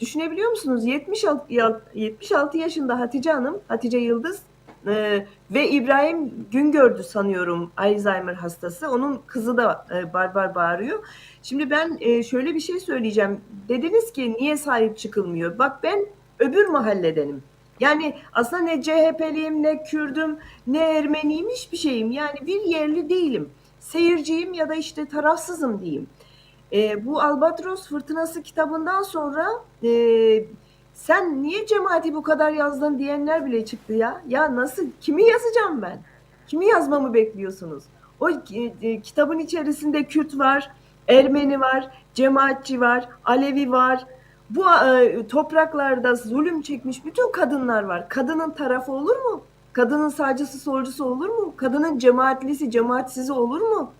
Düşünebiliyor musunuz? 76, ya- 76 yaşında Hatice Hanım, Hatice Yıldız e, ve İbrahim Güngördü sanıyorum Alzheimer hastası. Onun kızı da e, barbar bağırıyor. Şimdi ben e, şöyle bir şey söyleyeceğim. Dediniz ki niye sahip çıkılmıyor? Bak ben öbür mahalledenim. Yani aslında ne CHP'liyim, ne Kürdüm, ne Ermeniyim hiçbir şeyim. Yani bir yerli değilim. Seyirciyim ya da işte tarafsızım diyeyim. E, bu Albatros Fırtınası kitabından sonra e, sen niye cemaati bu kadar yazdın diyenler bile çıktı ya. Ya nasıl, kimi yazacağım ben? Kimi yazmamı bekliyorsunuz? O e, e, kitabın içerisinde Kürt var, Ermeni var, cemaatçi var, Alevi var. Bu e, topraklarda zulüm çekmiş bütün kadınlar var. Kadının tarafı olur mu? Kadının sağcısı solcusu olur mu? Kadının cemaatlisi cemaatsizi olur mu?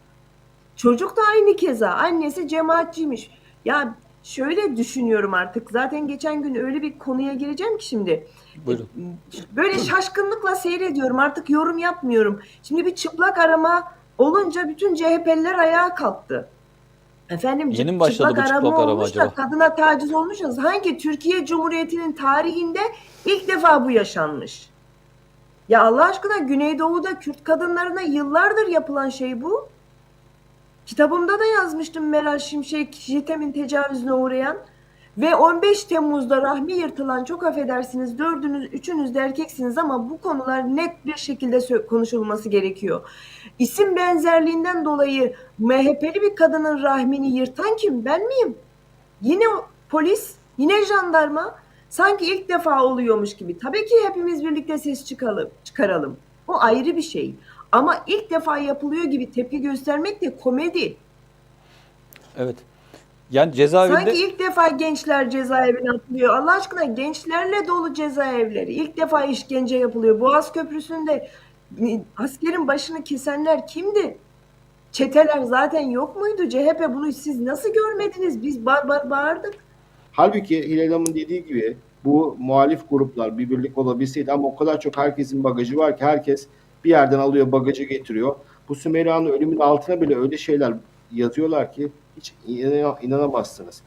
Çocuk da aynı keza. Annesi cemaatçiymiş. Ya şöyle düşünüyorum artık. Zaten geçen gün öyle bir konuya gireceğim ki şimdi. Buyurun. Böyle şaşkınlıkla seyrediyorum. Artık yorum yapmıyorum. Şimdi bir çıplak arama olunca bütün CHP'liler ayağa kalktı. Efendim Yeni mi başladı çıplak bu arama çıplak arama olmuş da acaba? kadına taciz olmuşuz. Hangi Türkiye Cumhuriyeti'nin tarihinde ilk defa bu yaşanmış? Ya Allah aşkına Güneydoğu'da Kürt kadınlarına yıllardır yapılan şey bu. Kitabımda da yazmıştım Meral Şimşek, JITEM'in tecavüzüne uğrayan ve 15 Temmuz'da rahmi yırtılan çok affedersiniz dördünüz, üçünüz de erkeksiniz ama bu konular net bir şekilde konuşulması gerekiyor. İsim benzerliğinden dolayı MHP'li bir kadının rahmini yırtan kim? Ben miyim? Yine polis, yine jandarma sanki ilk defa oluyormuş gibi. Tabii ki hepimiz birlikte ses çıkalım, çıkaralım. O ayrı bir şey. Ama ilk defa yapılıyor gibi tepki göstermek de komedi. Evet. Yani cezaevinde Sanki ilk defa gençler cezaevine atılıyor. Allah aşkına gençlerle dolu cezaevleri. İlk defa işkence yapılıyor. Boğaz Köprüsü'nde e, askerin başını kesenler kimdi? Çeteler zaten yok muydu? CHP bunu siz nasıl görmediniz? Biz bar bar bağırdık. Halbuki Hilal Hanım'ın dediği gibi bu muhalif gruplar bir birlik olabilseydi ama o kadar çok herkesin bagajı var ki herkes bir yerden alıyor bagajı getiriyor. Bu Sümeyra'nın ölümünün altına bile öyle şeyler yazıyorlar ki hiç inan- inanamazsınız.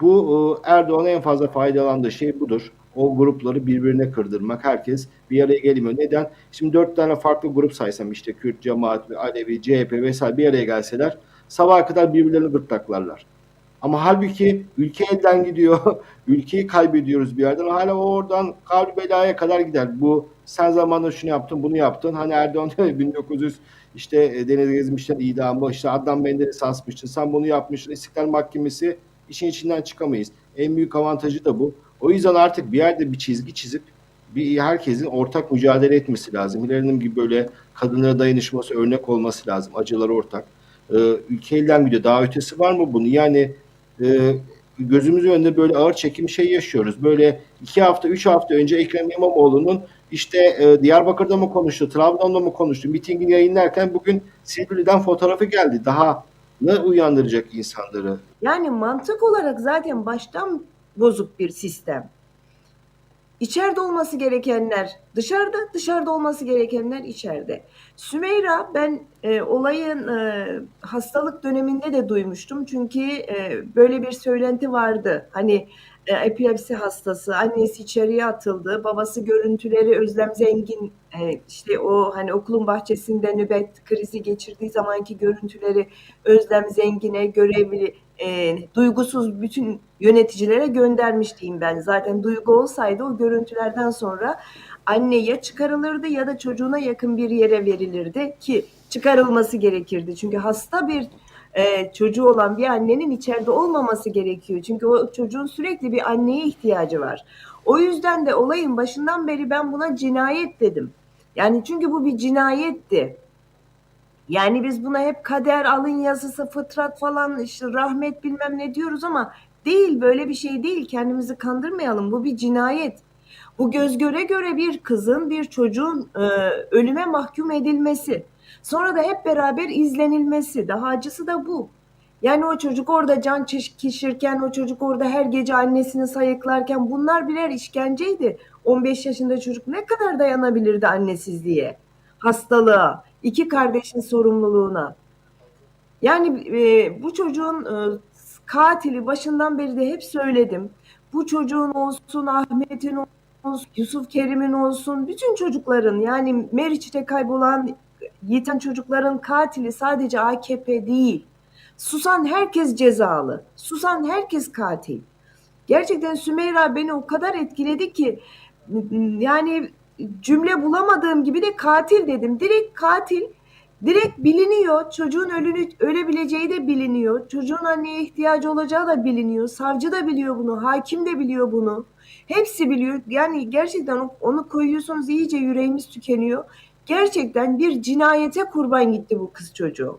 Bu e, Erdoğan'a en fazla faydalandığı şey budur. O grupları birbirine kırdırmak. Herkes bir araya gelmiyor. Neden? Şimdi dört tane farklı grup saysam işte Kürt, Cemaat, Alevi, CHP vesaire bir araya gelseler sabaha kadar birbirlerini gırtlaklarlar. Ama halbuki ülke elden gidiyor. Ülkeyi kaybediyoruz bir yerden. Hala oradan kavli belaya kadar gider. Bu sen zamanında şunu yaptın, bunu yaptın. Hani Erdoğan diyor ya, 1900 işte e, deniz gezmişler idamı, işte Adnan Menderes'i asmıştın, sen bunu yapmıştın. İstiklal Mahkemesi işin içinden çıkamayız. En büyük avantajı da bu. O yüzden artık bir yerde bir çizgi çizip bir herkesin ortak mücadele etmesi lazım. Hilal Hanım gibi böyle kadınlara dayanışması örnek olması lazım. Acıları ortak. Ee, ülke elden gidiyor. Daha ötesi var mı bunu? Yani e, gözümüzün önünde böyle ağır çekim şey yaşıyoruz. Böyle iki hafta, üç hafta önce Ekrem İmamoğlu'nun işte e, Diyarbakır'da mı konuştu, Trabzon'da mı konuştu, mitingini yayınlarken bugün Silivri'den fotoğrafı geldi. Daha ne uyandıracak insanları? Yani mantık olarak zaten baştan bozuk bir sistem. İçeride olması gerekenler dışarıda, dışarıda olması gerekenler içeride. Sümeyra ben e, olayın e, hastalık döneminde de duymuştum. Çünkü e, böyle bir söylenti vardı. Hani e, epilepsi hastası, annesi içeriye atıldı. Babası görüntüleri Özlem Zengin e, işte o hani okulun bahçesinde nöbet krizi geçirdiği zamanki görüntüleri Özlem Zengin'e görevli e, duygusuz bütün yöneticilere göndermiş diyeyim ben. Zaten duygu olsaydı o görüntülerden sonra anne ya çıkarılırdı ya da çocuğuna yakın bir yere verilirdi ki çıkarılması gerekirdi. Çünkü hasta bir e, çocuğu olan bir annenin içeride olmaması gerekiyor. Çünkü o çocuğun sürekli bir anneye ihtiyacı var. O yüzden de olayın başından beri ben buna cinayet dedim. Yani çünkü bu bir cinayetti. Yani biz buna hep kader, alın yazısı, fıtrat falan işte rahmet bilmem ne diyoruz ama değil böyle bir şey değil. Kendimizi kandırmayalım. Bu bir cinayet. Bu göz göre göre bir kızın, bir çocuğun e, ölüme mahkum edilmesi. Sonra da hep beraber izlenilmesi. Daha acısı da bu. Yani o çocuk orada can çekişirken, o çocuk orada her gece annesini sayıklarken bunlar birer işkenceydi. 15 yaşında çocuk ne kadar dayanabilirdi annesizliğe, hastalığa, iki kardeşin sorumluluğuna. Yani e, bu çocuğun e, katili başından beri de hep söyledim. Bu çocuğun olsun, Ahmet'in olsun, Yusuf Kerim'in olsun, bütün çocukların yani Meriç'te kaybolan yiten çocukların katili sadece AKP değil. Susan herkes cezalı. Susan herkes katil. Gerçekten Sümeyra beni o kadar etkiledi ki yani cümle bulamadığım gibi de katil dedim. Direkt katil. Direkt biliniyor. Çocuğun ölünü, ölebileceği de biliniyor. Çocuğun anneye ihtiyacı olacağı da biliniyor. Savcı da biliyor bunu. Hakim de biliyor bunu. Hepsi biliyor. Yani gerçekten onu koyuyorsunuz iyice yüreğimiz tükeniyor. Gerçekten bir cinayete kurban gitti bu kız çocuğu.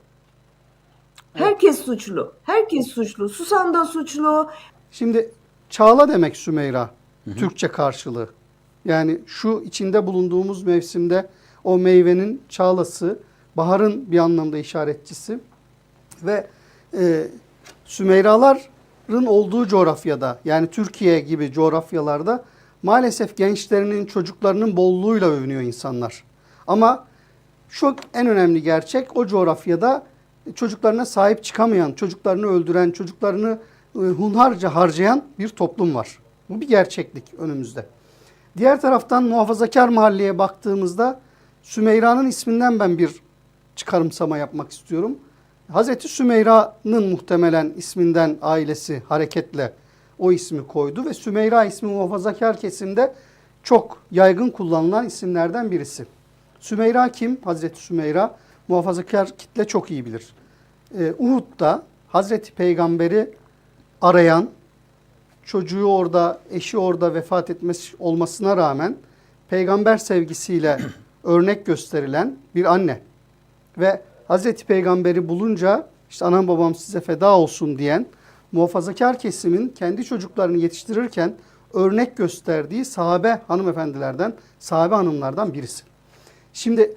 Herkes suçlu. Herkes suçlu. Susan da suçlu. Şimdi çağla demek Sümeyra. Türkçe karşılığı. Yani şu içinde bulunduğumuz mevsimde o meyvenin çağlası, baharın bir anlamda işaretçisi ve e, Sümeyraların olduğu coğrafyada yani Türkiye gibi coğrafyalarda maalesef gençlerinin, çocuklarının bolluğuyla övünüyor insanlar. Ama şu en önemli gerçek o coğrafyada çocuklarına sahip çıkamayan, çocuklarını öldüren, çocuklarını e, hunharca harcayan bir toplum var. Bu bir gerçeklik önümüzde. Diğer taraftan muhafazakar mahalleye baktığımızda Sümeyra'nın isminden ben bir çıkarımsama yapmak istiyorum. Hazreti Sümeyra'nın muhtemelen isminden ailesi hareketle o ismi koydu ve Sümeyra ismi muhafazakar kesimde çok yaygın kullanılan isimlerden birisi. Sümeyra kim? Hazreti Sümeyra muhafazakar kitle çok iyi bilir. Ee, Uhud'da Hazreti Peygamber'i arayan, çocuğu orada, eşi orada vefat etmesi olmasına rağmen peygamber sevgisiyle örnek gösterilen bir anne. Ve Hazreti Peygamber'i bulunca işte anam babam size feda olsun diyen muhafazakar kesimin kendi çocuklarını yetiştirirken örnek gösterdiği sahabe hanımefendilerden, sahabe hanımlardan birisi. Şimdi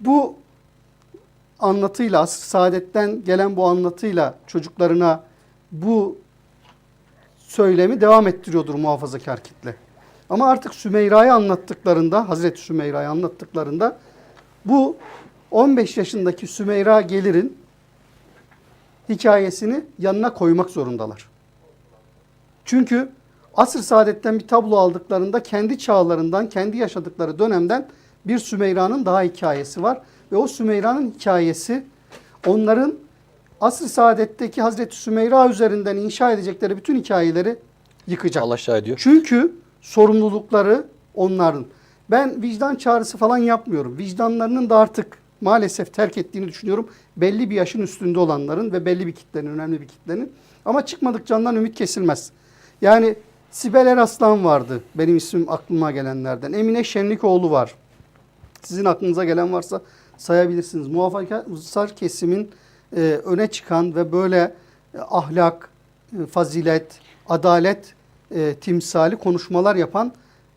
bu anlatıyla, saadetten gelen bu anlatıyla çocuklarına bu söylemi devam ettiriyordur muhafazakar kitle. Ama artık Sümeyra'yı anlattıklarında, Hazreti Sümeyra'yı anlattıklarında bu 15 yaşındaki Sümeyra Gelir'in hikayesini yanına koymak zorundalar. Çünkü asr saadetten bir tablo aldıklarında kendi çağlarından, kendi yaşadıkları dönemden bir Sümeyra'nın daha hikayesi var. Ve o Sümeyra'nın hikayesi onların asr saadetteki Hazreti Sümeyra üzerinden inşa edecekleri bütün hikayeleri yıkacak. Allah aşağı ediyor. Çünkü sorumlulukları onların. Ben vicdan çağrısı falan yapmıyorum. Vicdanlarının da artık maalesef terk ettiğini düşünüyorum. Belli bir yaşın üstünde olanların ve belli bir kitlenin, önemli bir kitlenin. Ama çıkmadık candan ümit kesilmez. Yani Sibel Eraslan vardı benim ismim aklıma gelenlerden. Emine Şenlikoğlu var. Sizin aklınıza gelen varsa sayabilirsiniz. Muhafazakar kesimin e, öne çıkan ve böyle e, ahlak, e, fazilet, adalet e, timsali konuşmalar yapan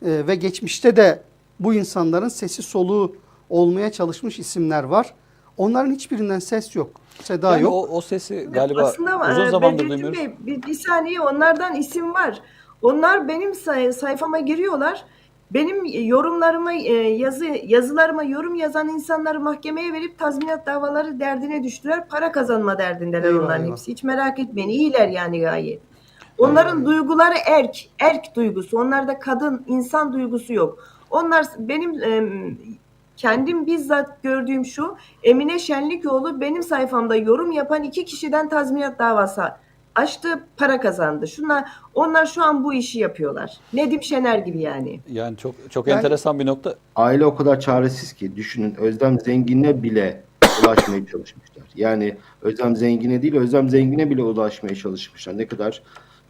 e, ve geçmişte de bu insanların sesi soluğu olmaya çalışmış isimler var. Onların hiçbirinden ses yok, seda Yani yok. o, o sesi galiba Aslında uzun e, zamandır Bedrettin duymuyoruz. Bey, bir, bir saniye onlardan isim var. Onlar benim say- sayfama giriyorlar. Benim yorumlarıma, e, yazı yazılarıma yorum yazan insanları mahkemeye verip tazminat davaları derdine düştüler. Para kazanma derdindeler Eyvah, onların hepsi. Hiç merak etmeyin. İyiler yani gayet. Onların duyguları erk, erk duygusu. Onlarda kadın, insan duygusu yok. Onlar benim e, kendim bizzat gördüğüm şu. Emine Şenlikoğlu benim sayfamda yorum yapan iki kişiden tazminat davası açtı, para kazandı. Şunlar, onlar şu an bu işi yapıyorlar. Nedim Şener gibi yani. Yani çok çok Yani- enteresan bir nokta. Aile o kadar çaresiz ki düşünün Özlem Zengin'e bile ulaşmaya çalışmışlar. Yani Özlem Zengin'e değil Özlem Zengin'e bile ulaşmaya çalışmışlar. Ne kadar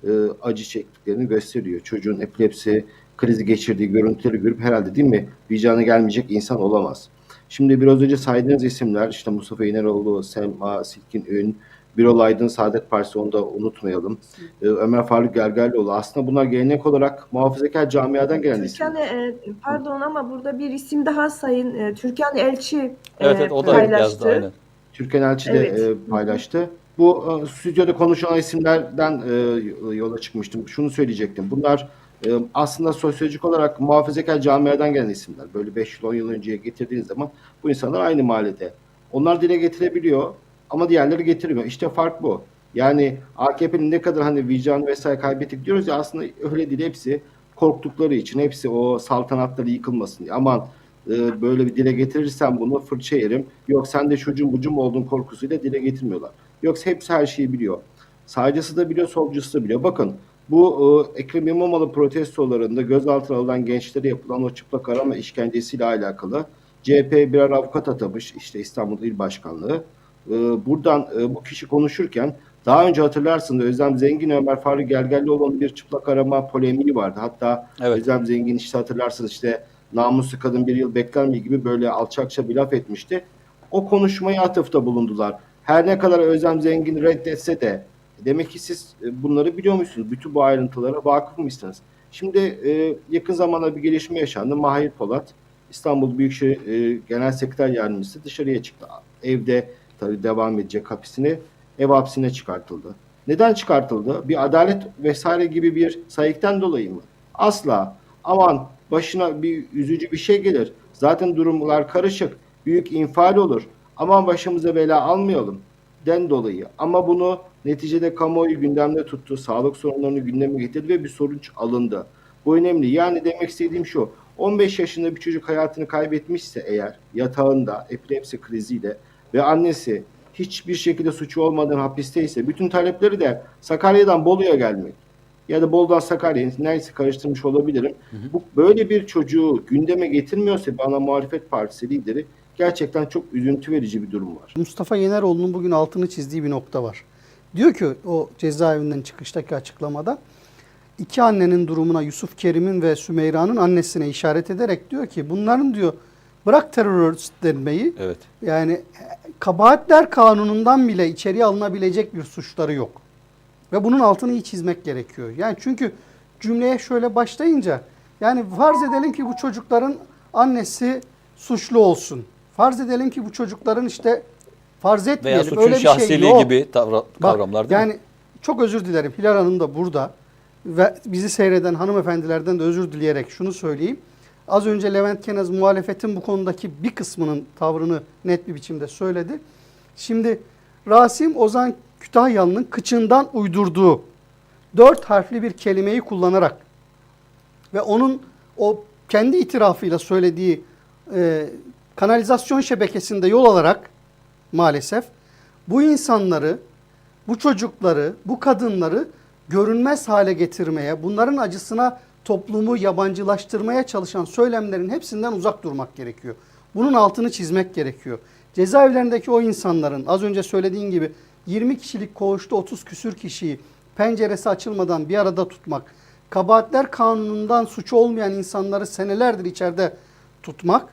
e, acı çektiklerini gösteriyor. Çocuğun epilepsi krizi geçirdiği görüntüleri görüp herhalde değil mi vicdanı gelmeyecek insan olamaz. Şimdi biraz önce saydığınız isimler işte Mustafa İneroğlu, Selma Silkin Ün, Birol Aydın Saadet Partisi onu da unutmayalım. E, Ömer Faruk Gergerlioğlu aslında bunlar gelenek olarak muhafazakar camiadan gelen Türkan, isimler. e, pardon ama burada bir isim daha sayın. E, Türkan Elçi e, Evet evet o da paylaştı. yazdı aynen. Türkan Elçi de Evet. e, paylaştı. Bu e, stüdyoda konuşulan isimlerden e, yola çıkmıştım. Şunu söyleyecektim. Bunlar e, aslında sosyolojik olarak muhafazakar camiadan gelen isimler. Böyle 5 yıl 10 yıl önceye getirdiğiniz zaman bu insanlar aynı mahallede. Onlar dile getirebiliyor ama diğerleri getirmiyor. İşte fark bu. Yani AKP'nin ne kadar hani vicdan vesaire kaybettik diyoruz ya aslında öyle değil hepsi korktukları için hepsi o saltanatları yıkılmasın diye. Aman e, böyle bir dile getirirsen bunu fırça yerim. Yok sen de çocuğun bucum olduğun korkusuyla dile getirmiyorlar. Yoksa hepsi her şeyi biliyor. Sağcısı da biliyor, solcusu da biliyor. Bakın bu e, Ekrem İmamoğlu protestolarında gözaltına alınan gençlere yapılan o çıplak arama işkencesiyle alakalı CHP birer avukat atamış işte İstanbul İl Başkanlığı. E, buradan e, bu kişi konuşurken daha önce hatırlarsınız Özlem Zengin Ömer Faruk Gergerlioğlu'nun bir çıplak arama polemiği vardı. Hatta Evet. Özlem Zengin işte hatırlarsınız işte namuslu kadın bir yıl bekler mi gibi böyle alçakça bir laf etmişti. O konuşmaya atıfta bulundular. Her ne kadar Özlem Zengin reddetse de demek ki siz e, bunları biliyor musunuz? Bütün bu ayrıntılara vakıf mısınız? Şimdi e, yakın zamanda bir gelişme yaşandı. Mahir Polat İstanbul Büyükşehir e, Genel Sekreter Yardımcısı dışarıya çıktı. Evde tabii devam edecek hapisine ev hapsine çıkartıldı. Neden çıkartıldı? Bir adalet vesaire gibi bir sayıktan dolayı mı? Asla. Aman başına bir üzücü bir şey gelir. Zaten durumlar karışık. Büyük infial olur. Aman başımıza bela almayalım den dolayı. Ama bunu neticede kamuoyu gündemde tuttu. Sağlık sorunlarını gündeme getirdi ve bir sonuç alındı. Bu önemli. Yani demek istediğim şu. 15 yaşında bir çocuk hayatını kaybetmişse eğer yatağında epilepsi kriziyle ve annesi hiçbir şekilde suçu olmadan hapisteyse bütün talepleri de Sakarya'dan Bolu'ya gelmek ya da Bolu'dan Sakarya'ya neyse karıştırmış olabilirim. Bu böyle bir çocuğu gündeme getirmiyorsa bana muhalefet partisi lideri gerçekten çok üzüntü verici bir durum var. Mustafa Yeneroğlu'nun bugün altını çizdiği bir nokta var. Diyor ki o cezaevinden çıkıştaki açıklamada iki annenin durumuna Yusuf Kerim'in ve Sümeyra'nın annesine işaret ederek diyor ki bunların diyor bırak terörist denmeyi Evet. yani kabahatler kanunundan bile içeriye alınabilecek bir suçları yok. Ve bunun altını iyi çizmek gerekiyor. Yani çünkü cümleye şöyle başlayınca yani farz edelim ki bu çocukların annesi suçlu olsun. Farz edelim ki bu çocukların işte farz Veya etmeyelim suçun öyle bir şey şahsiliği yok. gibi Bak, kavramlar değil mi? yani çok özür dilerim. Hilal Hanım da burada ve bizi seyreden hanımefendilerden de özür dileyerek şunu söyleyeyim. Az önce Levent Kenaz muhalefetin bu konudaki bir kısmının tavrını net bir biçimde söyledi. Şimdi Rasim Ozan Kütahyalı'nın kıçından uydurduğu dört harfli bir kelimeyi kullanarak ve onun o kendi itirafıyla söylediği e, kanalizasyon şebekesinde yol alarak maalesef bu insanları, bu çocukları, bu kadınları görünmez hale getirmeye, bunların acısına toplumu yabancılaştırmaya çalışan söylemlerin hepsinden uzak durmak gerekiyor. Bunun altını çizmek gerekiyor. Cezaevlerindeki o insanların az önce söylediğin gibi 20 kişilik koğuşta 30 küsür kişiyi penceresi açılmadan bir arada tutmak, kabahatler kanunundan suçu olmayan insanları senelerdir içeride tutmak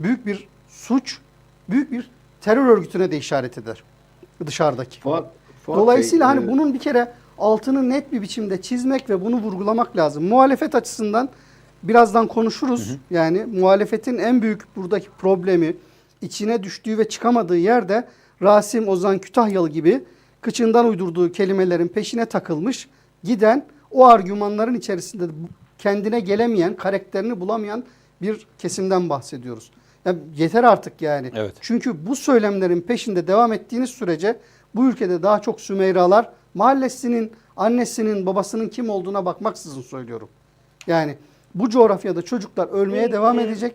büyük bir suç, büyük bir terör örgütüne de işaret eder dışarıdaki. Fuat, Fuat Dolayısıyla Bey, hani e, bunun bir kere altını net bir biçimde çizmek ve bunu vurgulamak lazım. Muhalefet açısından birazdan konuşuruz. Yani muhalefetin en büyük buradaki problemi içine düştüğü ve çıkamadığı yerde Rasim Ozan Kütahyalı gibi kıçından uydurduğu kelimelerin peşine takılmış, giden o argümanların içerisinde kendine gelemeyen, karakterini bulamayan bir kesimden bahsediyoruz. Ya yeter artık yani. Evet. Çünkü bu söylemlerin peşinde devam ettiğiniz sürece bu ülkede daha çok Sümeyralar mahallesinin, annesinin, babasının kim olduğuna bakmaksızın söylüyorum. Yani bu coğrafyada çocuklar ölmeye devam edecek.